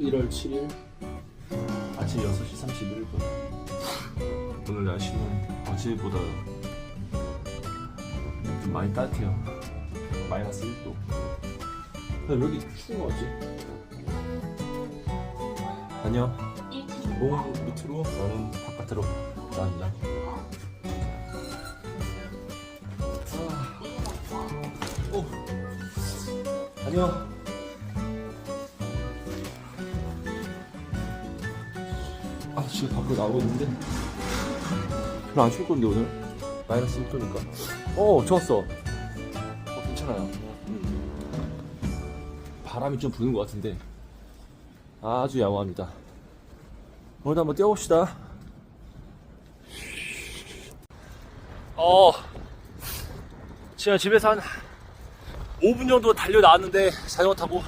1월 7일 아침 6시 31분 오늘 날씨는 어제보다 좀 많이 따뜻해요. 마이너스 1도. 근데 왜 이렇게 추운 거지? 안녕 몸 밑으로 나는 바깥으로 나간다. 아. 오. 안녕 지금 밖으로 나오고 있는데. 별로 안 추울 건데 오늘? 마이너스 1도니까. 어 좋았어. 어 괜찮아요. 바람이 좀 부는 것 같은데. 아주 양호합니다. 오늘도 한번 뛰어봅시다. 어. 지금 집에서 한 5분 정도 달려 나왔는데 자전거 타고.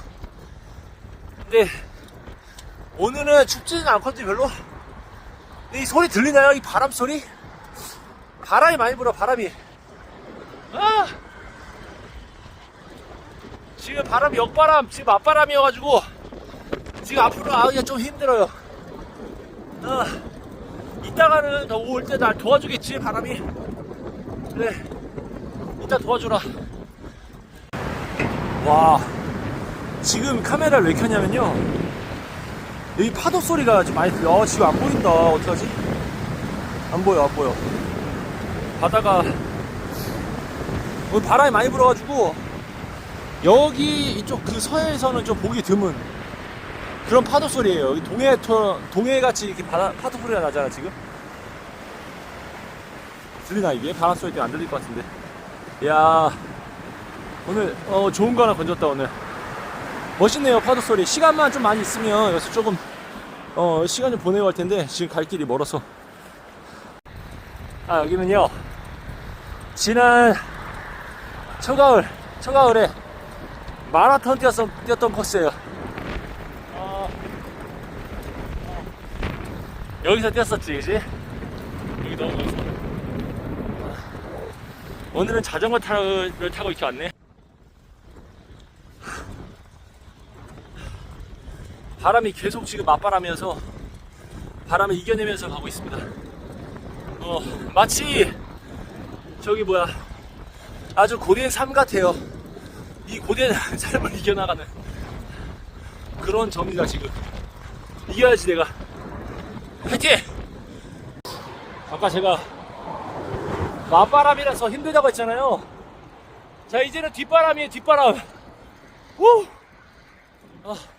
근데 오늘은 춥지는 않거든요 별로 이 소리 들리나요? 이 바람 소리? 바람이 많이 불어 바람이 아! 지금 바람 역바람 지금 앞바람이어가지고 지금 앞으로 나가기가 좀 힘들어요 아, 이따가는 더올 때 날 도와주겠지 바람이 그래 이따 도와주라 와 지금 카메라를 왜 켰냐면요 여기 파도 소리가 좀 많이 들려. 어, 지금 안 보인다. 어떡하지? 안 보여, 안 보여. 바다가, 오늘 바람이 많이 불어가지고, 여기 이쪽 그 서해에서는 좀 보기 드문 그런 파도 소리예요. 여기 동해, 토- 동해 같이 이렇게 바다, 파도 소리가 나잖아, 지금. 들리나, 이게? 바람 소리 때문에 안 들릴 것 같은데. 이야, 오늘, 어, 좋은 거 하나 건졌다, 오늘. 멋있네요 파도 소리. 시간만 좀 많이 있으면 여기서 조금 어 시간 좀 보내고 할 텐데 지금 갈 길이 멀어서. 아 여기는요. 지난 초가을 초가을에 마라톤 뛰었던, 뛰었던 코스예요. 어, 어, 여기서 뛰었었지 그지? 여기 너무 멋있어 오늘은 자전거 타를 타고 이렇게 왔네 바람이 계속 지금 맞바람이어서 바람을 이겨내면서 가고 있습니다. 어, 마치 저기 뭐야 아주 고된 삶 같아요. 이 고된 삶을 이겨나가는 그런 점이다 지금. 이겨야지 내가. 화이팅! 아까 제가 맞바람이라서 힘들다고 했잖아요. 자 이제는 뒷바람이에요 뒷바람. 우! 아.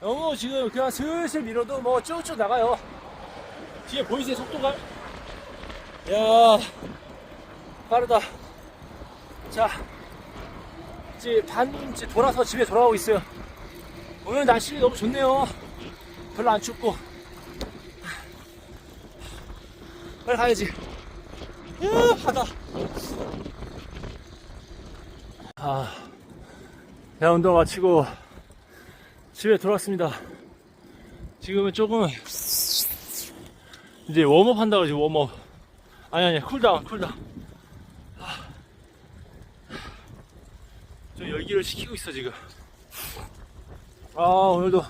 너무 지금 그냥 슬슬 밀어도 뭐 쭉쭉 나가요. 뒤에 보이세요 속도가? 야 빠르다. 자 이제 반 이제 돌아서 집에 돌아오고 있어요. 오늘 날씨 너무 좋네요. 별로 안 춥고. 빨리 가야지. 야 바다. 아, 야 운동 마치고 집에 돌아왔습니다. 지금은 조금 이제 웜업 한다고 지금 웜업. 아니 아니 쿨다운 쿨다운. 아. 좀 열기를 식히고 있어 지금. 아 오늘도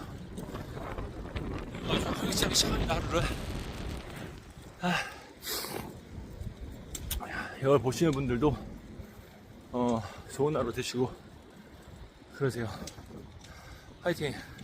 아주 활기차게 시작합니다 하루를. 아. 이걸 보시는 분들도 어 좋은 하루 되시고 그러세요. 화이팅. 아.